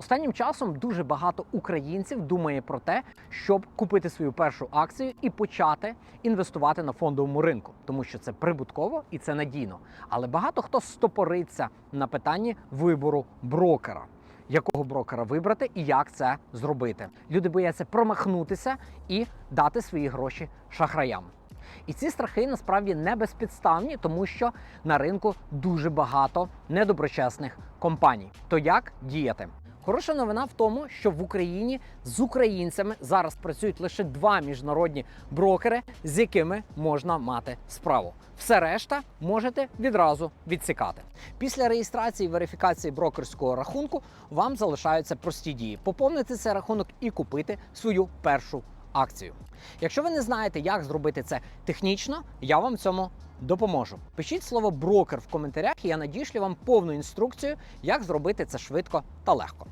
Останнім часом дуже багато українців думає про те, щоб купити свою першу акцію і почати інвестувати на фондовому ринку, тому що це прибутково і це надійно. Але багато хто стопориться на питанні вибору брокера. Якого брокера вибрати і як це зробити? Люди бояться промахнутися і дати свої гроші шахраям. І ці страхи насправді не безпідставні, тому що на ринку дуже багато недоброчесних компаній. То як діяти? Хороша новина в тому, що в Україні з українцями зараз працюють лише два міжнародні брокери, з якими можна мати справу. Все решта можете відразу відсікати. Після реєстрації і верифікації брокерського рахунку вам залишаються прості дії: поповнити цей рахунок і купити свою першу акцію. Якщо ви не знаєте, як зробити це технічно, я вам в цьому допоможу. Пишіть слово брокер в коментарях, і я надішлю вам повну інструкцію, як зробити це швидко та легко.